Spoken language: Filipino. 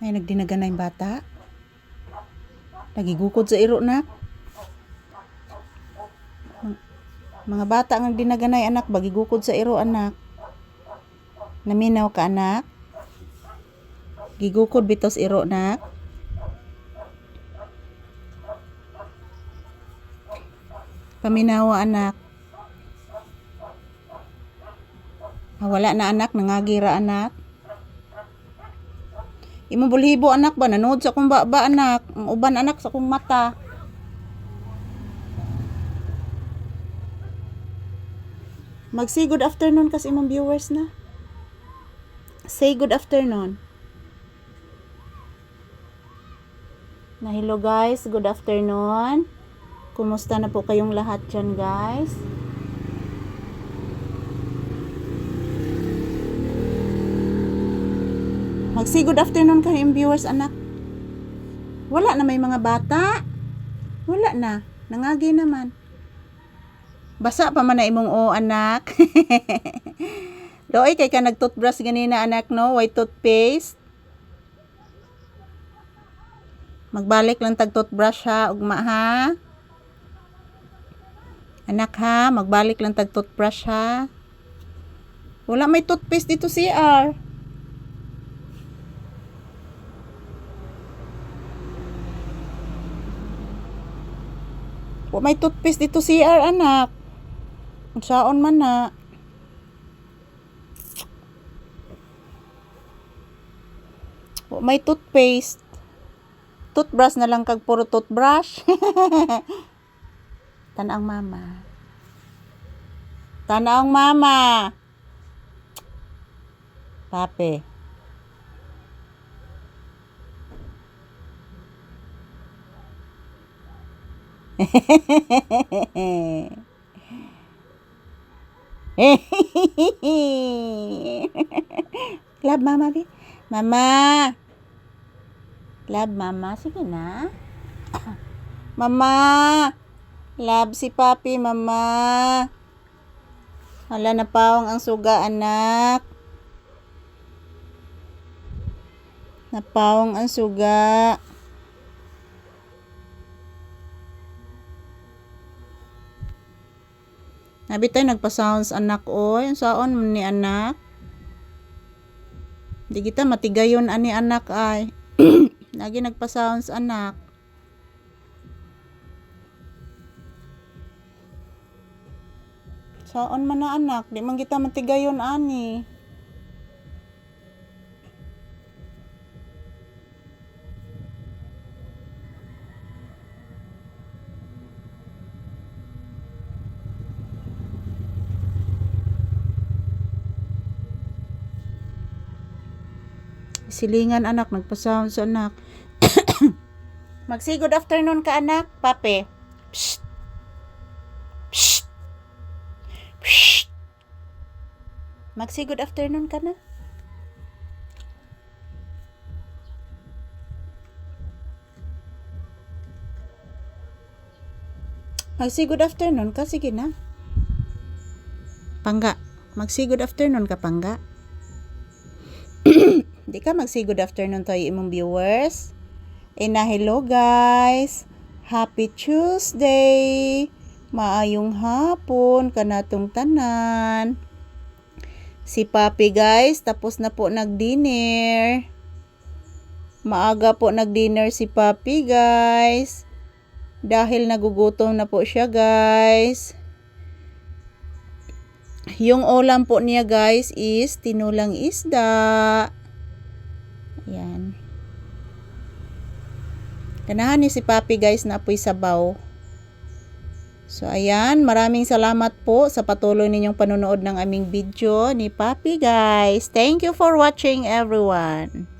Ay, nagdinaga na yung bata. Nagigukod sa iro na. Mga- bata ang nagdinaganay anak, bagigukod sa iro anak. Naminaw ka anak. Gigukod bitos iro nak. Paminawa anak. Ah, wala na anak, nangagira anak. Imo bulhibo anak ba nanood sa akong ba, ba anak? Ang uban anak sa akong mata. Mag-say good afternoon kasi imong viewers na. Say good afternoon. Na hello guys, good afternoon. Kumusta na po kayong lahat dyan guys? Mag-say good afternoon kayong viewers anak. Wala na may mga bata. Wala na. Nangagi naman. Basa pa man na imong o anak. Doy kay ka nag-toothbrush ganina anak no, white toothpaste. Magbalik lang tag toothbrush ha, ugma ha. Anak ha, magbalik lang tag toothbrush ha. Wala may toothpaste dito CR. Wa may toothpaste dito CR anak. Unsaon man na. Wa may toothpaste. Toothbrush na lang kag puro toothbrush. Tanaang mama. Tanaang mama. Pape. Love mama, bi. Mama. Love mama. Sige na. Mama. Love si papi, mama. Hala na pawang ang suga, anak. Napawang ang suga. Nabi tayo nagpa-sounds anak oy. Ang saon man ni anak. Di kita matigayon ani anak ay. Lagi nagpa-sounds anak. Saon man na anak, di man kita matigayon ani. Silingan anak, nagpa-sounds anak. Mag-say good afternoon ka anak, pape. Psst. Psst. Mag-say good afternoon ka na. Mag-say good afternoon ka, sige na. Pangga, mag-say good afternoon ka, pangga. Di ka mag-say good afternoon to imong viewers. Eh na hello guys. Happy Tuesday. Maayong hapon kanatong tanan. Si Papi guys, tapos na po nag-dinner. Maaga po nag-dinner si Papi guys. Dahil nagugutom na po siya guys. Yung ulam po niya guys is tinulang isda. Ayan. Ganahan ni si Papi guys na apoy sabaw. So ayan, maraming salamat po sa patuloy ninyong panonood ng aming video ni Papi guys. Thank you for watching everyone.